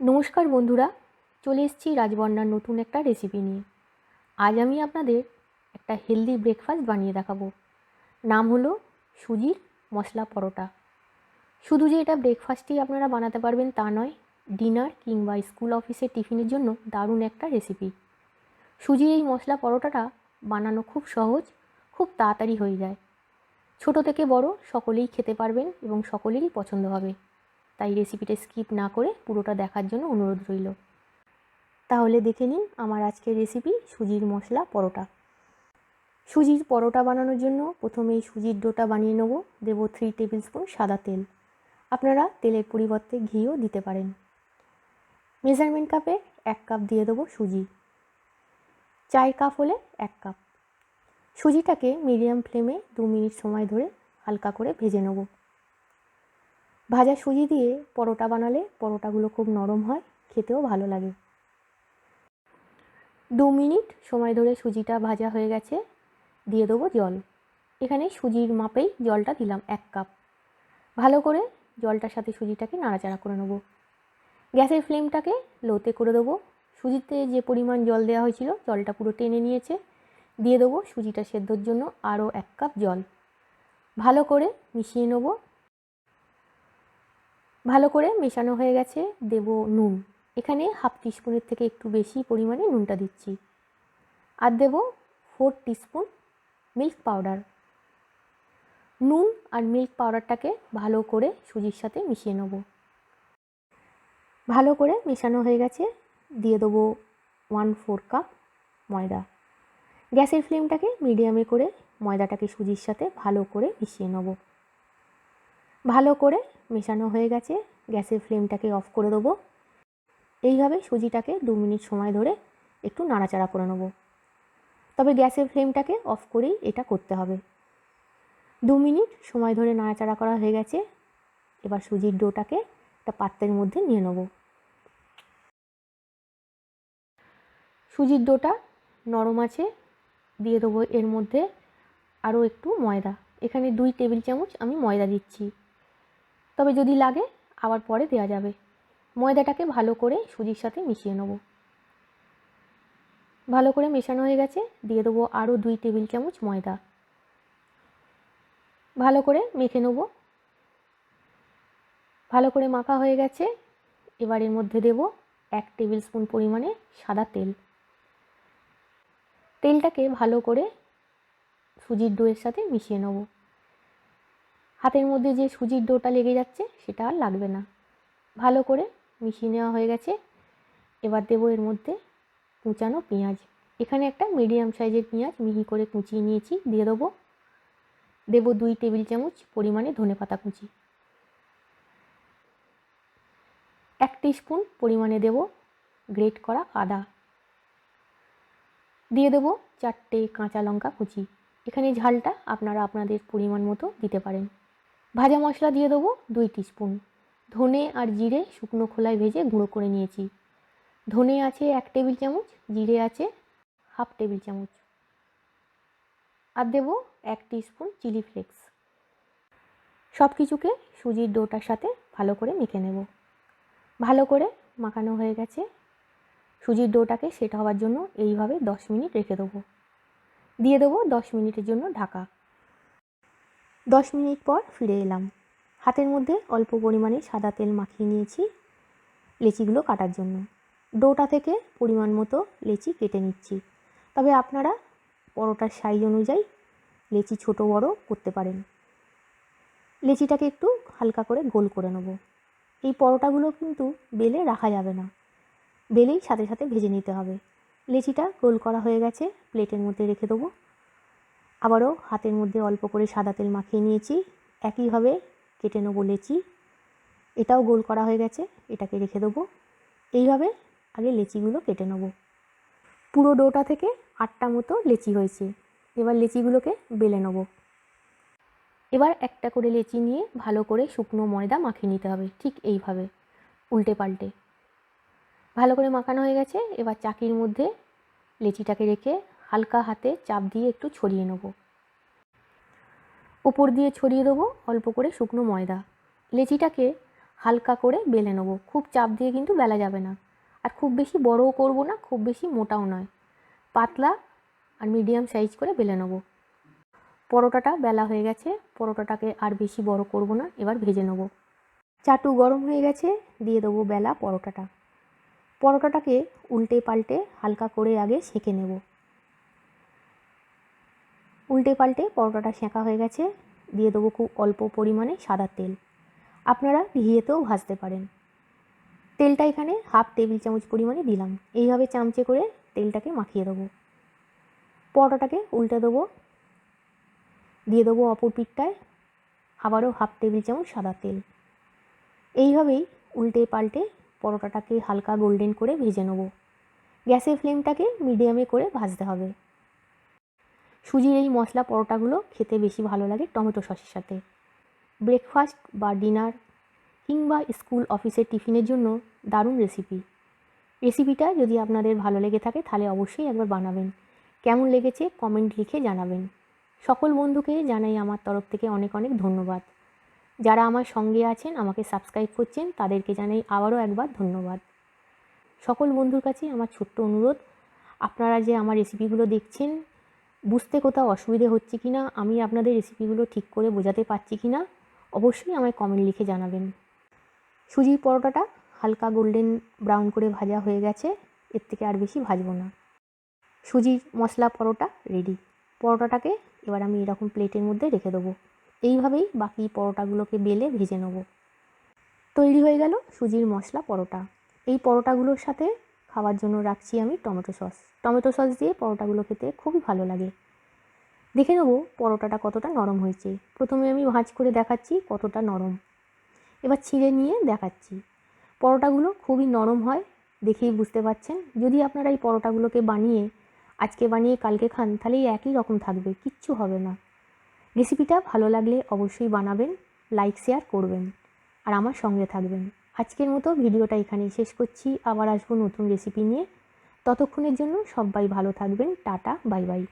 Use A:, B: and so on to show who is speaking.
A: নমস্কার বন্ধুরা, চলে এসেছি রাজবন্যার নতুন একটা রেসিপি নিয়ে। আজ আমি আপনাদের একটা হেলদি ব্রেকফাস্ট বানিয়ে দেখাবো। নাম হলো সুজির মশলা পরোটা। শুধু যে এটা ব্রেকফাস্টই আপনারা বানাতে পারবেন তা নয় ডিনার কিংবা স্কুল অফিসের টিফিনের জন্য দারুণ একটা রেসিপি সুজির এই মশলা পরোটাটা বানানো খুব সহজ, খুব তাড়াতাড়ি হয়ে যায়। ছোট থেকে বড় সকলেই খেতে পারবেন এবং সকলেরই পছন্দ হবে। তাই রেসিপিটা স্কিপ না করে পুরোটা দেখার জন্য অনুরোধ রইল। তাহলে দেখে নিন আমার আজকের রেসিপি সুজির মশলা পরোটা। সুজির পরোটা বানানোর জন্য প্রথমেই সুজির ডোটা বানিয়ে নেব। দেব থ্রি টেবিল স্পুন সাদা তেল। আপনারা তেলের পরিবর্তে ঘিও দিতে পারেন। মেজারমেন্ট কাপে এক কাপ দিয়ে দেবো সুজি। চায়ের কাপ হলে এক কাপ সুজিটাকে মিডিয়াম ফ্লেমে দু মিনিট সময় ধরে হালকা করে ভেজে নেব। ভাজা সুজি দিয়ে পরোটা বানালে পরোটাগুলো খুব নরম হয়, খেতেও ভালো লাগে। দু মিনিট সময় ধরে সুজিটা ভাজা হয়ে গেছে, দিয়ে দেবো জল। এখানে সুজির মাপেই জলটা দিলাম এক কাপ। ভালো করে জলটার সাথে সুজিটাকে নাড়াচাড়া করে নেব। গ্যাসের ফ্লেমটাকে লোতে করে দেবো। সুজিতে যে পরিমাণ জল দেওয়া হয়েছিল, জলটা পুরো টেনে নিয়েছে। দিয়ে দেবো সুজিটা সেদ্ধর জন্য আরও এক কাপ জল। ভালো করে মিশিয়ে নেব। ভালো করে মেশানো হয়ে গেছে, দেব নুন। এখানে হাফ টিস্পুনের থেকে একটু বেশি পরিমাণে নুনটা দিচ্ছি। আর দেব ফোর টিস্পুন মিল্ক পাউডার। নুন আর মিল্ক পাউডারটাকে ভালো করে সুজির সাথে মিশিয়ে নেব। ভালো করে মেশানো হয়ে গেছে, দিয়ে দেবো ওয়ান ফোর কাপ ময়দা। গ্যাসের ফ্লেমটাকে মিডিয়ামে করে ময়দাটাকে সুজির সাথে ভালো করে মিশিয়ে নেব। ভালো করে মেশানো হয়ে গেছে। গ্যাসের ফ্লেমটাকে অফ করে দেবো। এইভাবে সুজিটাকে দু মিনিট সময় ধরে একটু নাড়াচাড়া করে নেব। তবে গ্যাসের ফ্লেমটাকে অফ করেই এটা করতে হবে। দু মিনিট সময় ধরে নাড়াচাড়া করা হয়ে গেছে। এবার সুজির ডোটাকে একটা পাত্রের মধ্যে নিয়ে নেব। সুজির ডোটা নরম আছে। দিয়ে দেবো এর মধ্যে আরও একটু ময়দা। এখানে দুই টেবিল চামচ আমি ময়দা দিচ্ছি। তবে যদি লাগে, আবার পরে দেওয়া যাবে। ময়দাটাকে ভালো করে সুজির সাথে মিশিয়ে নেব। ভালো করে মেশানো হয়ে গেছে, দিয়ে দেবো আরও দুই টেবিল চামচ ময়দা। ভালো করে মেখে নেব। ভালো করে মাখা হয়ে গেছে, এবার এর মধ্যে দেব এক টেবিল স্পুন পরিমাণে সাদা তেল। তেলটাকে ভালো করে সুজির ডোয়ের সাথে মিশিয়ে নেব। হাতের মধ্যে যে সুজির ডোটা লেগে যাচ্ছে, সেটা আর লাগবে না। ভালো করে মিশিয়ে নেওয়া হয়ে গেছে। এবার দেবো এর মধ্যে কুচানো পেঁয়াজ। এখানে একটা মিডিয়াম সাইজের পেঁয়াজ মিহি করে কুচিয়ে নিয়েছি, দিয়ে দেবো। দেবো দুই টেবিল চামচ পরিমাণে ধনে পাতা কুচি। এক স্পুন পরিমাণে দেব গ্রেট করা আদা। দিয়ে দেবো চারটে কাঁচা লঙ্কা কুচি। এখানে ঝালটা আপনারা আপনাদের পরিমাণ মতো দিতে পারেন। ভাজা মশলা দিয়ে দেবো দুই স্পুন ধনে আর জিরে শুকনো খোলায় ভেজে গুঁড়ো করে নিয়েছি। ধনে আছে এক টেবিল চামচ, জিরে আছে হাফ টেবিল চামচ। আর দেবো এক স্পুন চিলি ফ্লেক্স সব কিছুকে সুজির ডোটার সাথে ভালো করে মেখে নেব। ভালো করে মাখানো হয়ে গেছে। সুজির ডোটাকে সেট হওয়ার জন্য এইভাবে দশ মিনিট রেখে দেবো। দিয়ে দেবো দশ মিনিটের জন্য ঢাকা। দশ মিনিট পর ফিরে এলাম। হাতের মধ্যে অল্প পরিমাণে সাদা তেল মাখিয়ে নিয়েছি লেচিগুলো কাটার জন্য। ডোটা থেকে পরিমাণ মতো লেচি কেটে নিচ্ছি। তবে আপনারা পরোটার সাইজ অনুযায়ী লেচি ছোট বড় করতে পারেন। লেচিটাকে একটু হালকা করে গোল করে নেব। এই পরোটাগুলো কিন্তু বেলে রাখা যাবে না। বেলেই সাথে সাথে ভেজে নিতে হবে। লেচিটা গোল করা হয়ে গেছে প্লেটের মধ্যে রেখে দেবো। আবারও হাতের মধ্যে অল্প করে সাদা তেল মাখিয়ে নিয়েছি। একইভাবে কেটে নেব লেচি। এটাও গোল করা হয়ে গেছে, এটাকে রেখে দেবো। এইভাবে আগে লেচিগুলো কেটে নেব। পুরো ডোটা থেকে আটটা মতো লেচি হয়েছে। এবার লেচিগুলোকে বেলে নেব। এবার একটা করে লেচি নিয়ে ভালো করে শুকনো ময়দা মাখিয়ে নিতে হবে, ঠিক এইভাবে, উল্টে পাল্টে। ভালো করে মাখানো হয়ে গেছে, এবার চাকির মধ্যে লেচিটাকে রেখে হালকা হাতে চাপ দিয়ে একটু ছড়িয়ে নেব। ওপর দিয়ে ছড়িয়ে দেবো অল্প করে শুকনো ময়দা। লেচিটাকে হালকা করে বেলে নেব। খুব চাপ দিয়ে কিন্তু বেলা যাবে না। আর খুব বেশি বড়ও করব না, খুব বেশি মোটাও নয়। পাতলা আর মিডিয়াম সাইজ করে বেলে নেব। পরোটাটা বেলা হয়ে গেছে, পরোটাটাকে আর বেশি বড় করব না, এবার ভেজে নেব। চাটু গরম হয়ে গেছে, দিয়ে দেবো বেলা পরোটাটা। পরোটাটাকে উল্টে পাল্টে হালকা করে আগে সেঁকে নেব। উল্টে পাল্টে পরোটাটা সেঁকা হয়ে গেছে, দিয়ে দেবো খুব অল্প পরিমাণে সাদা তেল। আপনারা ঘিয়েতেও ভাজতে পারেন। তেলটা এখানে হাফ টেবিল চামচ পরিমাণে দিলাম। এইভাবে চামচে করে তেলটাকে মাখিয়ে দেবো। পরোটাটাকে উল্টে দেবো। দিয়ে দেবো অপর পিঠটায় আবারও হাফ টেবিল চামচ সাদা তেল। এইভাবেই উল্টে পাল্টে পরোটাটাকে হালকা গোল্ডেন করে ভেজে নেব। গ্যাসের ফ্লেমটাকে মিডিয়ামে করে ভাজতে হবে। সুজির এই মশলা পরোটাগুলো খেতে বেশি ভালো লাগে টমেটো সসের সাথে। ব্রেকফাস্ট বা ডিনার কিংবা স্কুল অফিসের টিফিনের জন্য দারুণ রেসিপি রেসিপিটা যদি আপনাদের ভালো লেগে থাকে তাহলে অবশ্যই একবার বানাবেন। কেমন লেগেছে কমেন্ট লিখে জানাবেন। সকল বন্ধুকে জানাই আমার তরফ থেকে অনেক অনেক ধন্যবাদ। যারা আমার সঙ্গে আছেন, আমাকে সাবস্ক্রাইব করছেন, তাদেরকে জানাই আবারও একবার ধন্যবাদ। সকল বন্ধুর কাছে আমার ছোট্ট অনুরোধ, আপনারা যে আমার রেসিপিগুলো দেখছেন বুঝতে কোথাও অসুবিধে হচ্ছে কি না আমি আপনাদের রেসিপিগুলো ঠিক করে বোঝাতে পারছি কি না অবশ্যই আমায় কমেন্ট লিখে জানাবেন। সুজির পরোটাটা হালকা গোল্ডেন ব্রাউন করে ভাজা হয়ে গেছে, এর থেকে আর বেশি ভাজবো না। সুজির মশলা পরোটা রেডি পরোটাটাকে এবার আমি এরকম প্লেটের মধ্যে রেখে দেবো। এইভাবেই বাকি পরোটাগুলোকে বেলে ভেজে নেব। তৈরি হয়ে গেল সুজির মশলা পরোটা। এই পরোটাগুলোর সাথে খাওয়ার জন্য রাখছি আমি টমেটো সস। টমেটো সস দিয়ে পরোটাগুলো খেতে খুবই ভালো লাগে। দেখে নেব পরোটাটা কতটা নরম হয়েছে। প্রথমে আমি ভাঁজ করে দেখাচ্ছি কতটা নরম। এবার ছিঁড়ে নিয়ে দেখাচ্ছি। পরোটাগুলো খুবই নরম হয়, দেখেই বুঝতে পাচ্ছেন যদি আপনারা এই পরোটাগুলোকে বানিয়ে, আজকে বানিয়ে কালকে খান, তাহলে একই রকম থাকবে, কিচ্ছু হবে না। রেসিপিটা ভালো লাগলে অবশ্যই বানাবেন, লাইক, শেয়ার করবেন, আর আমার সঙ্গে থাকবেন। আজকের মতো ভিডিওটা এখানেই শেষ করছি। আবার আসব নতুন রেসিপি নিয়ে। ততক্ষণের জন্য সবাই ভালো থাকবেন। Tata, bye bye.